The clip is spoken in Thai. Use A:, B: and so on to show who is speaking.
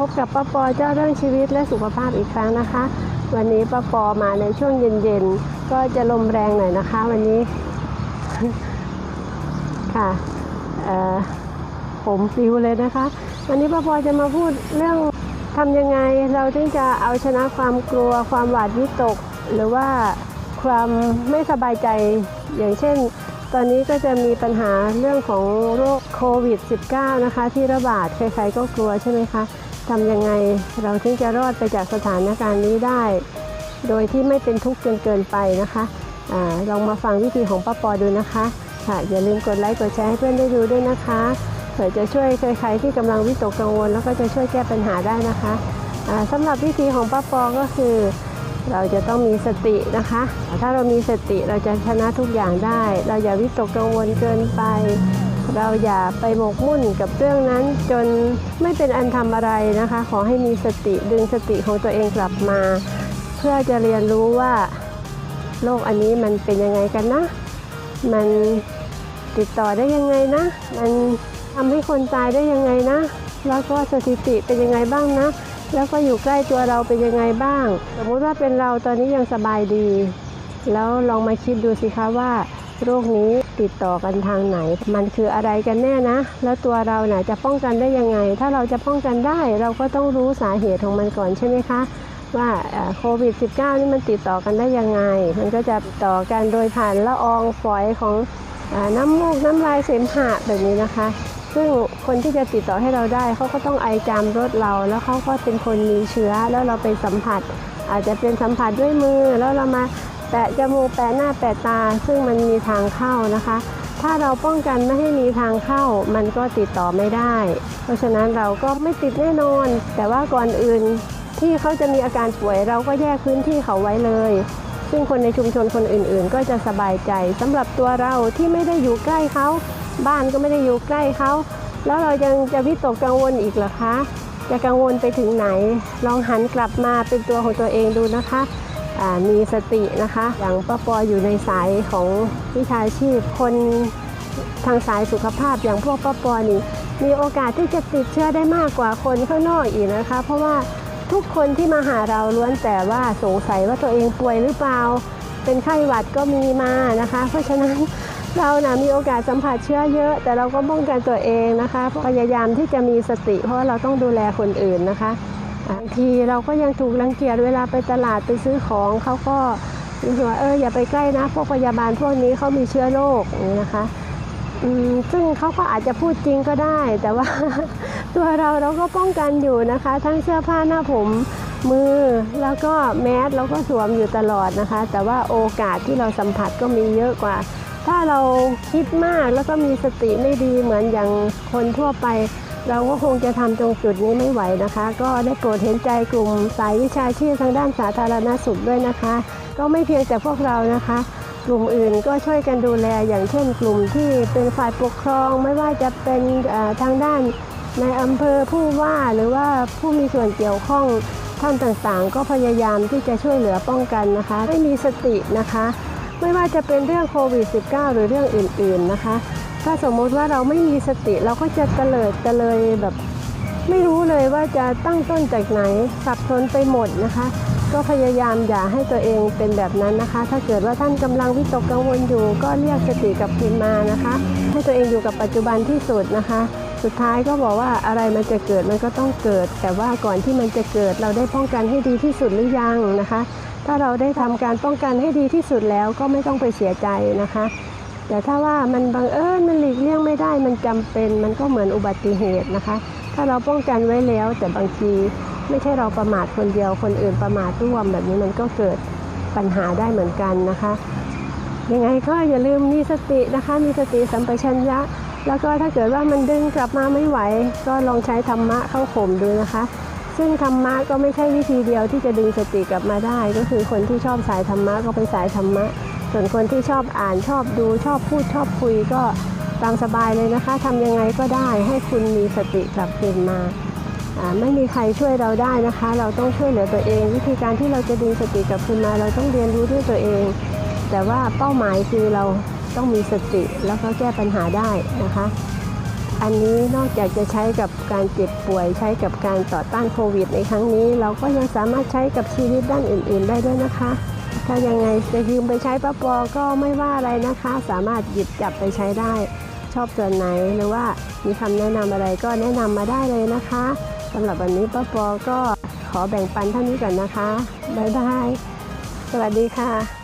A: พบกับป้าปอเจ้าเรื่องชีวิตและสุขภาพอีกครั้งนะคะ วันนี้ป้าปอมาในช่วงเย็นๆ ก็จะลมแรงหน่อยนะคะ วันนี้ ค่ะผมฟิวเลยนะคะ วันนี้ป้าปอจะมาพูดเรื่องทำยังไงเราถึงจะเอาชนะความกลัว ความหวาดวิตก หรือว่าความไม่สบายใจอย่างเช่นตอนนี้ก็จะมีปัญหาเรื่องของโรคโควิด -19 นะคะ ที่ระบาดใครๆก็กลัวใช่ไหมคะ ทำยังไงเราถึงจะรอดไปจากสถานการณ์นี้ได้ โดยที่ไม่เป็นทุกข์จนเกินไปนะคะอาลองมาฟังวิธีของป้าปอดูนะคะค่ะอย่าลืมกดไลค์กดแชร์ให้เพื่อนได้ดูด้วยนะคะเผื่อจะช่วยใครๆที่กำลังวิตกกังวล แล้วก็จะช่วยแก้ปัญหาได้นะคะอ่าสำหรับวิธีของป้าปอก็คือ เราจะต้องมีสตินะคะ ถ้าเรามีสติเราจะชนะทุกอย่างได้ เราอย่าวิตกกังวลเกินไป เราอย่าไปหมกมุ่นกับเรื่องนั้น จนไม่เป็นอันทำอะไรนะคะ ขอให้มีสติดึงสติของตัวเองกลับมา เพื่อจะเรียนรู้ว่าโลกอันนี้มันเป็นยังไงกันนะ มันติดต่อได้ยังไงนะ มันทำให้คนตายได้ยังไงนะ แล้วก็สถิติเป็นยังไงบ้างนะ แล้วก็อยู่ใกล้ตัวเราเป็นยังไงบ้าง สมมุติว่าเป็นเราตอนนี้ยังสบายดี แล้วลองมาคิดดูสิคะว่า โรคนี้ติดต่อกันทางไหน มันคืออะไรกันแน่นะ แล้วตัวเราน่ะจะป้องกันได้ยังไง ถ้าเราจะป้องกันได้ เราก็ต้องรู้สาเหตุของมันก่อนใช่ไหมคะว่าโควิด -19 นี่มันติดต่อกันได้ยังไง มันก็จะต่อกันโดยผ่านละอองฝอยของอน้ำมูกน้ำลายเสมหะแบบนี้นะคะ ซึ่งคนที่จะติดต่อให้เราได้เขาก็ต้องไอจามรถเรา แล้วเขาก็เป็นคนมีเชื้อ แล้วเราไปสัมผัส อาจจะเป็นสัมผัสด้วยมือ แล้วเรามา แปะจมูกแปะหน้าแปะตา ซึ่งมันมีทางเข้านะคะ ถ้าเราป้องกันไม่ให้มีทางเข้า มันก็ติดต่อไม่ได้ เพราะฉะนั้นเราก็ไม่ติดแน่นอน แต่ว่าก่อนอื่นที่เขาจะมีอาการป่วยเราก็แยกพื้นที่เขาไว้เลย ซึ่งคนในชุมชนคนอื่นๆ ก็จะสบายใจสำหรับตัวเราที่ไม่ได้อยู่ใกล้เขา บ้านก็ไม่ได้อยู่ใกล้เขา แล้วเรายังจะวิตกกังวลอีกเหรอคะจะกังวลไปถึงไหน ลองหันกลับมาเป็นตัวของตัวเองดูนะคะ มีสตินะคะ อย่างป้าปออยู่ในสายของวิชาชีพคนทางสายสุขภาพอย่างพวกป้าปอนี่มีโอกาสที่จะติดเชื้อได้มากกว่าคนข้างนอกอีกนะคะ เพราะว่าทุกคนที่มาหาเราล้วนแต่ว่าสงสัยว่าตัวเองป่วยหรือเปล่า เป็นไข้หวัดก็มีมานะคะ เพราะฉะนั้นเรานะมีโอกาสสัมผัสเชื้อเยอะ แต่เราก็ป้องกันตัวเองนะคะ พยายามที่จะมีสติ เพราะว่าเราต้องดูแลคนอื่นนะคะ บางทีเราก็ยังถูกรังเกียจเวลาไปตลาดไปซื้อของเขาก็รู้สึกว่าเอออย่าไปใกล้นะ พวกพยาบาลพวกนี้เขามีเชื้อโรคอย่างนี้นะคะซึ่งเขาก็อาจจะพูดจริงก็ได้ แต่ว่าตัวเราเราก็ป้องกันอยู่นะคะ ทั้งเสื้อผ้าหน้าผมมือแล้วก็แมสเราก็สวมอยู่ตลอดนะคะ แต่ว่าโอกาสที่เราสัมผัสก็มีเยอะกว่า ถ้าเราคิดมากแล้วก็มีสติไม่ดีเหมือนอย่างคนทั่วไป เราก็คงจะทำตรงจุดนี้ไม่ไหวนะคะ ก็ได้โปรดเห็นใจกลุ่มสายวิชาชีพทางด้านสาธารณสุขด้วยนะคะ ก็ไม่เพียงแต่พวกเรานะคะ กลุ่มอื่นก็ช่วยกันดูแลอย่างเช่น กลุ่มที่เป็นฝ่ายปกครอง ไม่ว่าจะเป็นทางด้านในอำเภอผู้ว่าหรือว่าผู้มีส่วนเกี่ยวข้องท่านต่างๆ ก็พยายามที่จะช่วยเหลือป้องกันนะคะให้มีสตินะคะ ไม่ว่าจะเป็นเรื่องโควิด -19 หรือเรื่องอื่นๆนะคะ ถ้าสมมติว่าเราไม่มีสติเราก็จะเตลิดเตะเลยแบบ ไม่รู้เลยว่าจะตั้งต้นจากไหนสับสนไปหมดนะคะ ก็พยายามอย่าให้ตัวเองเป็นแบบนั้นนะคะ ถ้าเกิดว่าท่านกำลังวิตกกังวลอยู่ ก็เรียกสติกับคืนมานะคะ ให้ตัวเองอยู่กับปัจจุบันที่สุดนะคะ สุดท้ายก็บอกว่าอะไรมันจะเกิดมันก็ต้องเกิด แต่ว่าก่อนที่มันจะเกิดเราได้ป้องกันให้ดีที่สุดหรือยังนะคะ ถ้าเราได้ทำการป้องกันให้ดีที่สุดแล้วก็ไม่ต้องไปเสียใจนะคะ แต่ถ้าว่ามันบังเอิญมันหลีกเลี่ยงไม่ได้มันจำเป็น มันก็เหมือนอุบัติเหตุนะคะ ถ้าเราป้องกันไว้แล้ว แต่บางทีไม่ใช่เราประมาทคนเดียวคนอื่นประมาทร่วมแบบนี้มันก็เกิดปัญหาได้เหมือนกันนะคะยังไงก็อย่าลืมมีสตินะคะ มีสติสัมปชัญญะ แล้วก็ถ้าเกิดว่ามันดึงกลับมาไม่ไหว ก็ลองใช้ธรรมะเข้าข่มดูนะคะ ซึ่งธรรมะก็ไม่ใช่วิธีเดียวที่จะดึงสติกลับมาได้ ก็คือคนที่ชอบสายธรรมะก็ไปสายธรรมะ ส่วนคนที่ชอบอ่านชอบดูชอบพูดชอบคุยก็ตามสบายเลยนะคะทำยังไงก็ได้ให้คุณมีสติกลับคืนมาไม่มีใครช่วยเราได้นะคะ เราต้องช่วยเหลือตัวเอง วิธีการที่เราจะดึงสติกลับคืนมา เราต้องเรียนรู้ด้วยตัวเอง แต่ว่าเป้าหมายคือเราต้องมีสติแล้วก็แก้ปัญหาได้นะคะ อันนี้นอกจากจะใช้กับการเจ็บป่วยใช้กับการต่อต้านโควิดในครั้งนี้ เราก็ยังสามารถใช้กับชีวิตด้านอื่น ๆ ได้ด้วยนะคะ ถ้ายังไงจะยืมไปใช้ป้าปอก็ไม่ว่าอะไรนะคะ สามารถหยิบจับไปใช้ได้ ชอบส่วนไหนหรือว่ามีคำแนะนำอะไรก็แนะนำมาได้เลยนะคะสำหรับวันนี้ป้าปอก็ขอแบ่งปันเท่านี้ก่อนนะคะบ๊ายบายสวัสดีค่ะ